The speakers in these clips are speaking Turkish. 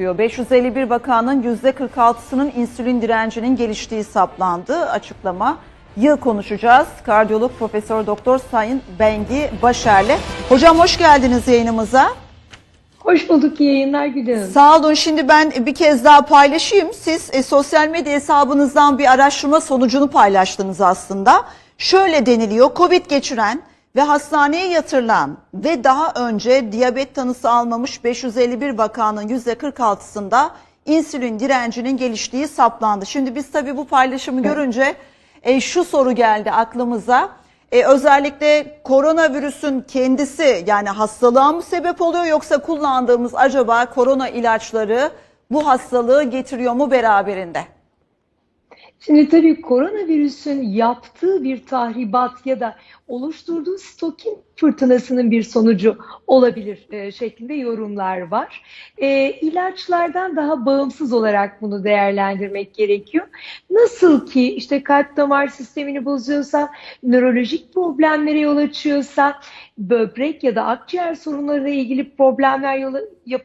çıkıyor. 551 vakanın %46'sının insülin direncinin geliştiği saplandı. Açıklama. Yıl konuşacağız. Kardiyolog Profesör Doktor Sayın Bengi Başer'le. Hocam hoş geldiniz yayınımıza. Hoş bulduk iyi yayınlar Gülü Hanım. Sağ olun. Şimdi ben bir kez daha paylaşayım. Siz e, sosyal medya hesabınızdan bir araştırma sonucunu paylaştınız aslında. Şöyle deniliyor. Covid geçiren ve hastaneye yatırılan ve daha önce diyabet tanısı almamış 551 vakanın %46'sında insülin direncinin geliştiği saplandı. Şimdi biz tabii bu paylaşımı görünce e, şu soru geldi aklımıza. E, özellikle koronavirüsün kendisi yani hastalığa mı sebep oluyor yoksa kullandığımız acaba korona ilaçları bu hastalığı getiriyor mu beraberinde? Şimdi tabii koronavirüsün yaptığı bir tahribat ya da oluşturduğu stokin fırtınasının bir sonucu olabilir e, şeklinde yorumlar var. E, ilaçlardan daha bağımsız olarak bunu değerlendirmek gerekiyor. Nasıl ki işte kalp damar sistemini bozuyorsa, nörolojik problemlere yol açıyorsa, böbrek ya da akciğer sorunlarıyla ilgili problemler yol,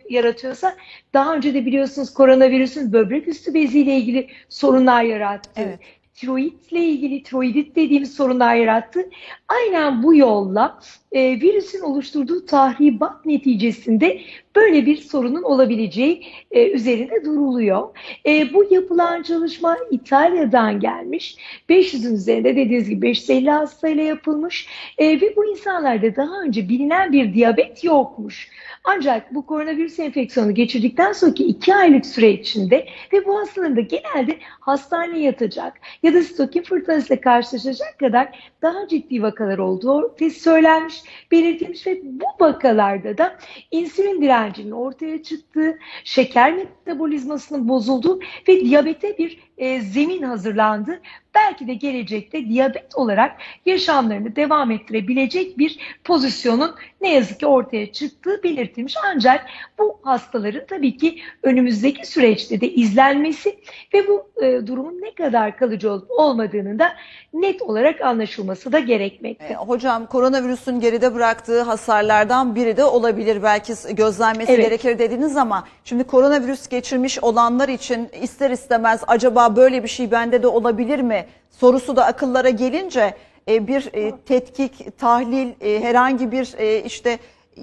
yaratıyorsa daha önce de biliyorsunuz koronavirüsün böbrek üstü beziyle ilgili sorunlar yarattı. Evet. Tiroidle ilgili tiroidit dediğimiz sorunlar yarattı. Aynen bu yolla e, virüsün oluşturduğu tahribat neticesinde böyle bir sorunun olabileceği e, üzerinde duruluyor. E, bu yapılan çalışma İtalya'dan gelmiş. 500'ün üzerinde dediğiniz gibi 550 hastayla yapılmış e, ve bu insanlarda daha önce bilinen bir diyabet yokmuş. Ancak bu koronavirüs enfeksiyonu geçirdikten sonraki 2 aylık süre içinde ve bu hastaların genelde hastaneye yatacak ya da stokin fırtınasıyla karşılaşacak kadar daha ciddi vakalar olduğu ortaya söylenmiş, belirtilmiş ve bu vakalarda da insülin direncinin ortaya çıktığı, şeker metabolizmasının bozulduğu ve diyabete bir e, zemin hazırlandı. Belki de gelecekte diyabet olarak yaşamlarını devam ettirebilecek bir pozisyonun ne yazık ki ortaya çıktığı belirtilmiş. Ancak bu hastaların tabii ki önümüzdeki süreçte de izlenmesi ve bu e, durumun ne kadar kalıcı olup olmadığının da net olarak anlaşılması da gerekmekte. E, hocam koronavirüsün geride bıraktığı hasarlardan biri de olabilir belki gözlenmesi Evet. gerekir dediniz ama şimdi koronavirüs geçirmiş olanlar için ister istemez acaba böyle bir şey bende de olabilir mi sorusu da akıllara gelince e, bir e, tetkik, tahlil, e, herhangi bir e, işte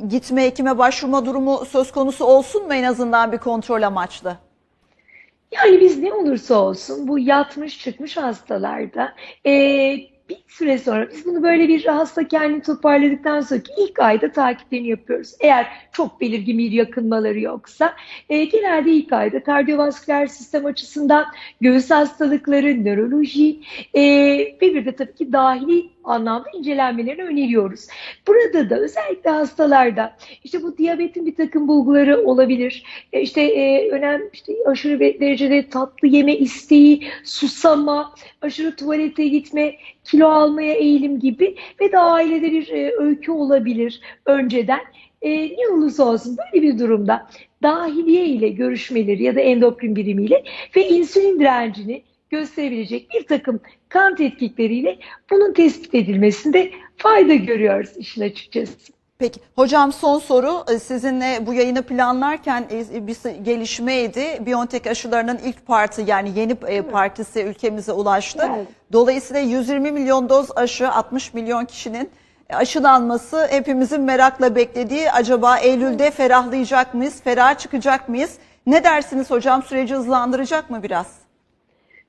gitme hekime başvurma durumu söz konusu olsun mu en azından bir kontrol amaçlı? Yani biz ne olursa olsun bu yatmış çıkmış hastalarda eee, bir süre sonra biz bunu böyle bir hasta kendini toparladıktan sonraki ilk ayda takiplerini yapıyoruz. Eğer çok belirgin bir yakınmaları yoksa eee, genelde ilk ayda kardiyovasküler sistem açısından göğüs hastalıkları, nöroloji eee, ve bir de tabii ki dahili anlamda incelenmelerini öneriyoruz. Burada da özellikle hastalarda işte bu diyabetin bir takım bulguları olabilir. E, İşte e, önemli işte aşırı derecede tatlı yeme isteği, susama, aşırı tuvalete gitme, kilo almaya eğilim gibi ve de ailede bir e, öykü olabilir önceden. E, ne olursa olsun böyle bir durumda dahiliye ile görüşmeleri ya da endokrin birimiyle ve insülin direncini gösterebilecek bir takım kan tetkikleriyle bunun tespit edilmesinde fayda görüyoruz işin açıkçası. Peki hocam son soru E, sizinle bu yayını planlarken e, bir gelişmeydi. BioNTech aşılarının ilk parti yani yeni e, partisi ülkemize ulaştı. Evet. Dolayısıyla 120 milyon doz aşı 60 milyon kişinin aşılanması hepimizin merakla beklediği acaba Eylül'de ferahlayacak mıyız, ferah çıkacak mıyız? Ne dersiniz hocam süreci hızlandıracak mı biraz?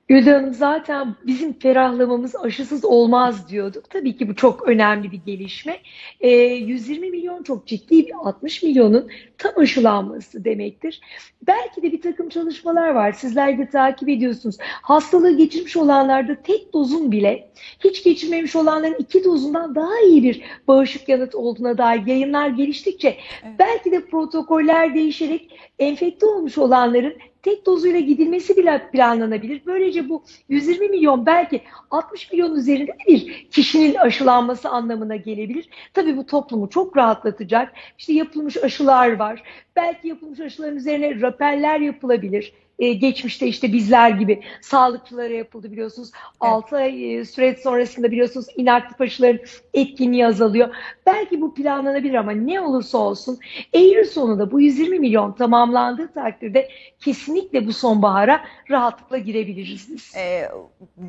Gülde Hanım zaten bizim ferahlamamız aşısız olmaz diyorduk. Tabii ki bu çok önemli bir gelişme. Ee, 120 milyon çok ciddi bir 60 milyonun tam aşılanması demektir. Belki de bir takım çalışmalar var. Sizler de takip ediyorsunuz. Hastalığı geçirmiş olanlarda tek dozun bile hiç geçirmemiş olanların iki dozundan daha iyi bir bağışık yanıt olduğuna dair yayınlar geliştikçe belki de protokoller değişerek enfekte olmuş olanların tek dozuyla gidilmesi bile planlanabilir. Böylece bu 120 milyon belki 60 milyon üzerinde de bir kişinin aşılanması anlamına gelebilir. Tabii bu toplumu çok rahatlatacak. İşte yapılmış aşılar var. Belki yapılmış aşıların üzerine rapeller yapılabilir. E, geçmişte işte bizler gibi sağlıkçılara yapıldı biliyorsunuz. 6 ay e, süreç sonrasında biliyorsunuz inaktif aşıların etkinliği azalıyor. Belki bu planlanabilir ama ne olursa olsun Eylül sonunda bu 120 milyon tamamlandığı takdirde kesinlikle bu sonbahara rahatlıkla girebiliriz biz. E,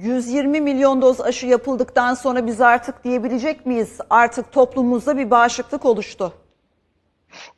120 milyon doz aşı yapıldıktan sonra biz artık diyebilecek miyiz? Artık toplumumuzda bir bağışıklık oluştu.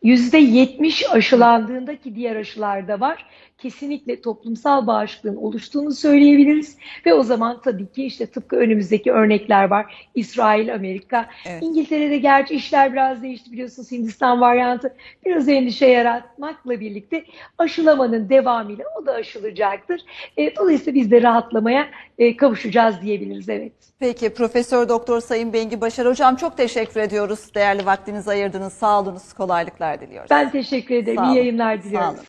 %70 aşılandığında ki diğer aşılarda var. Kesinlikle toplumsal bağışıklığın oluştuğunu söyleyebiliriz. Ve o zaman tabii ki işte tıpkı önümüzdeki örnekler var. İsrail, Amerika. Evet. İngiltere'de gerçi işler biraz değişti biliyorsunuz Hindistan varyantı biraz endişe yaratmakla birlikte aşılamanın devamıyla o da aşılacaktır. E, dolayısıyla biz de rahatlamaya e, kavuşacağız diyebiliriz evet. Peki Profesör Doktor Sayın Bengi Başar Hocam çok teşekkür ediyoruz. Değerli vaktinizi ayırdınız. Sağ olunuz. Kolaylıklar diliyoruz. Ben teşekkür ederim. Sağ İyi olun. yayınlar Sağ diliyorum. olun.